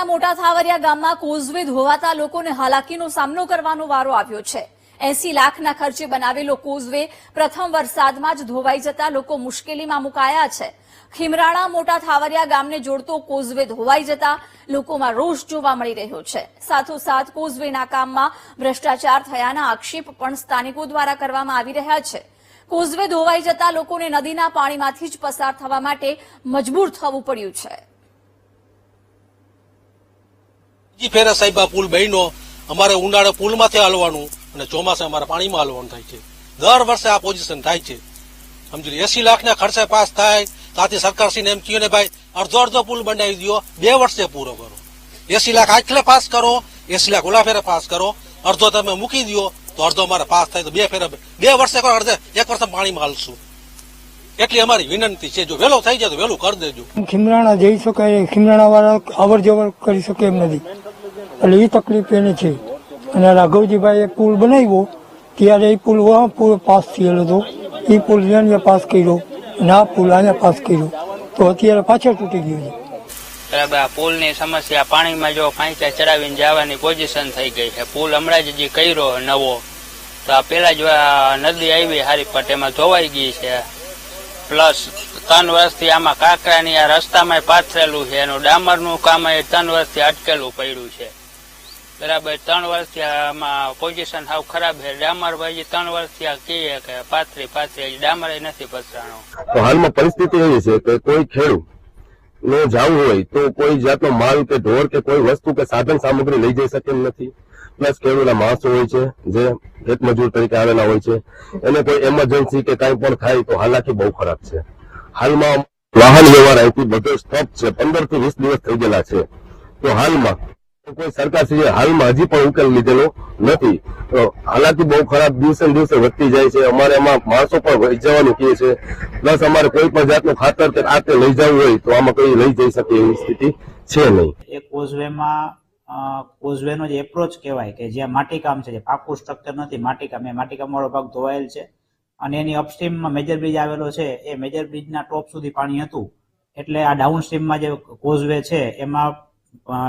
તાલુકાના મોટા થાવરિયા ગામમાં કોઝવે ધોવાતા લોકોને હાલાકીનો સામનો કરવાનો વારો આવ્યો છે. એસી લાખના ખર્ચે બનાવેલો કોઝવે પ્રથમ વરસાદમાં જ ધોવાઈ જતા લોકો મુશ્કેલીમાં મુકાયા છે. ખીમરાણા મોટા થાવરિયા ગામને જોડતો કોઝવે ધોવાઈ જતા લોકોમાં રોષ જોવા મળી રહ્યો છે. સાથોસાથ કોઝવેના કામમાં ભ્રષ્ટાચાર થયાના આક્ષેપ પણ સ્થાનિકો દ્વારા કરવામાં આવી રહ્યા છે. કોઝવે ધોવાઈ જતા લોકોને નદીના પાણીમાંથી જ પસાર થવા માટે મજબૂર થવું પડ્યું છે. બીજી ફેરે પુલ બહેનો અમારે ઉનાળે પુલમાંથી હાલવાનું અને ચોમાસે અમારે પાણીમાં હાલવાનું થાય છે. દર વર્ષે આ પોઝિશન થાય છે. સમજી એસી લાખના ખર્ચે પાસ થાય, ત્યાંથી સરકારશ્રીને એમ કહ્યું ને, ભાઈ, અડધો અડધો પુલ બનાવી દો બે વર્ષે પૂરો કરો. એસી લાખ આટલે પાસ કરો એસી લાખ ઓલા ફેરે પાસ કરો. અડધો તમે મૂકી દો તો અડધો અમારે પાસ થાય, તો બે ફેરે બે વર્ષે કરો, અડધે, એક વર્ષે પાણીમાં હાલશું. એટલી અમારી વિનંતી છે. જો વહેલો થઈ જાય તો વહેલું કરી દેજો. ખીમરાણા જઈ શકાય, ખીમરાણા વાળા અવર જવર કરી શકે એમ નથી. એટલે એ તકલીફ એને છે. અને રાઘવજીભાઈએ પુલ બનાવ્યો, ત્યારે એ પુલ પૂરો પાસ થયેલો હતો. એ પુલ અહીંયા પાસ કર્યો અને આ પુલ અહીંયા પાસ કર્યો. તો અત્યારે પાછળ તૂટી ગયો છે. બરાબર, આ પુલની સમસ્યા પાણીમાં જો ફાંચા ચડાવીને જવાની પોઝિશન થઈ ગઈ છે. પુલ હમણાં જ જે કર્યો નવો, તો આ પેલા જ નદી આવી હારીપટ એમાં ધોવાઈ ગઈ છે. પ્લસ ત્રણ વર્ષથી આમાં કાંકરાની આ રસ્તામાં પાથરેલું છે. એનું ડામરનું કામ એ ત્રણ વર્ષથી અટકેલું પડ્યું છે. બરાબર, ત્રણ વર્ષથી આમાં પોઝિશન સાવ ખરાબ છે. ડામરભાઈ ત્રણ વર્ષથી આ કહીએ કે પાથરી પાથરી. ડામર નથી પસરાણો તો હાલમાં પરિસ્થિતિ એવી છે કે કોઈ ખેડૂત ને જવું હોય તો કોઈ જાતનો માલ કે ઢોર કે કોઈ વસ્તુ કે સાધન સામગ્રી લઈ જઈ શકે નથી. પ્લસ ખેડૂતના માણસો હોય છે, જે ખેતમજૂર તરીકે આવેલા હોય છે. એને કોઈ એમરજન્સી કે કાંઈ પણ થાય તો હાલાકી બહુ ખરાબ છે. હાલમાં વાહન વ્યવહાર અહીંથી બધો સ્ટોપ છે. પંદરથી વીસ દિવસ થઈ ગયેલા છે. તો હાલમાં કોઈ સરકારશ્રીએ હાલમાં હજી પણ ઉકેલ લીધેલો નથી. હાલાકી બહુ ખરાબ દિવસે દિવસે વધતી જાય છે. અમારે એમાં માણસો પણ લઈ જવાનું કહે છે. પ્લસ અમારે કોઈ પણ જાતનું ખાતર કે આ લઈ જવું હોય તો આમાં કઈ લઈ જઈ શકે એવી સ્થિતિ છે નહીં. એ કોઝવેમાં કોઝવેનો જે એપ્રોચ કહેવાય કે જ્યાં માટીકામ છે, જે પાકું સ્ટ્રક્ચર નથી, માટીકામ. એ માટીકામ વાળો ભાગ ધોવાયેલ છે અને એની અપસ્ટ્રીમમાં મેજર બ્રિજ આવેલો છે. એ મેજર બ્રિજના ટોપ સુધી પાણી હતું. એટલે આ ડાઉન સ્ટ્રીમમાં જે કોઝવે છે, એમાં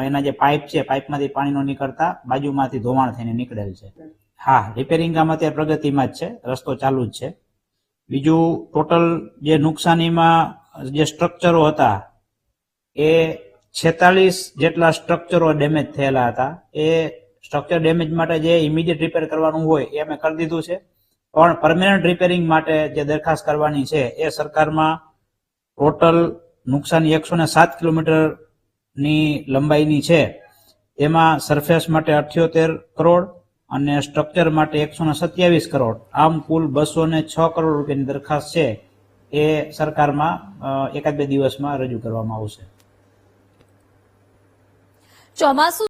એના જે પાઇપ છે, પાઇપમાંથી પાણી નો નીકળતા બાજુમાંથી ધોવાણ થઈને નીકળેલ છે. હા રિપેરિંગ કામ અત્યારે પ્રગતિમાં જ છે, રસ્તો ચાલુ જ છે. બીજું ટોટલ જે નુકસાનીમાં જે સ્ટ્રક્ચરો હતા, એ છેતાલીસ જેટલા સ્ટ્રક્ચરો ડેમેજ થયેલા હતા. એ સ્ટ્રક્ચર ડેમેજ માટે જે ઇમિડિયેટ રિપેર કરવાનું હોય, એ અમે કરી દીધું છે. પણ પરમેનન્ટ રિપેરિંગ માટે જે દરખાસ્ત કરવાની છે, એ સરકારમાં ટોટલ નુકસાની એકસો ને સાત કિલોમીટરની લંબાઈની છે. એમાં સરફેસ માટે અઠ્યોતેર કરોડ અને સ્ટ્રક્ચર માટે એકસો ને સત્યાવીસ કરોડ. આમ કુલ બસો ને છ કરોડ રૂપિયાની દરખાસ્ત છે. એ સરકારમાં એકાદ બે દિવસમાં રજૂ કરવામાં આવશે. ચોમાસું